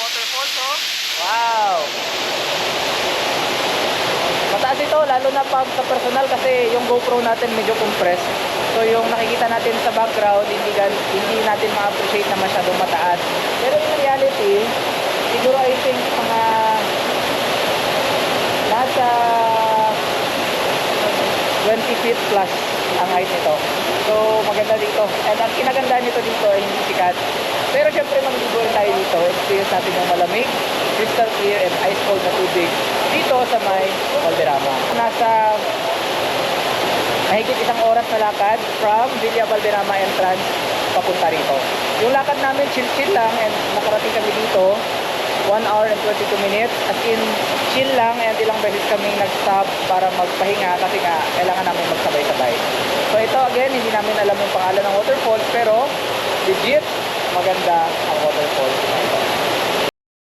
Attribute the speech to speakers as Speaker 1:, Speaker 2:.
Speaker 1: waterfalls, oh.
Speaker 2: Wow! Mataas ito, lalo na pag sa personal kasi yung GoPro natin medyo compressed. So yung nakikita natin sa background, hindi, hindi natin ma-appreciate na masyadong mataas. Pero in reality, siguro I think mga nasa 20 feet plus ang height nito. So maganda dito. And ang kinaganda nito dito ay hindi sikat. Pero syempre magligo natin yung malamig, crystal clear and ice cold na tubig dito sa may Valderrama. Nasa mahigit isang oras na lakad from Villa Valderrama entrance papunta rito. Yung lakad namin chill-chill lang and nakarating kami dito 1 hour and 22 minutes. As in, chill lang and ilang beses kami nag-stop para magpahinga kasi nga kailangan namin magsabay-sabay. So ito again, hindi namin alam yung pangalan ng waterfalls pero legit maganda ang.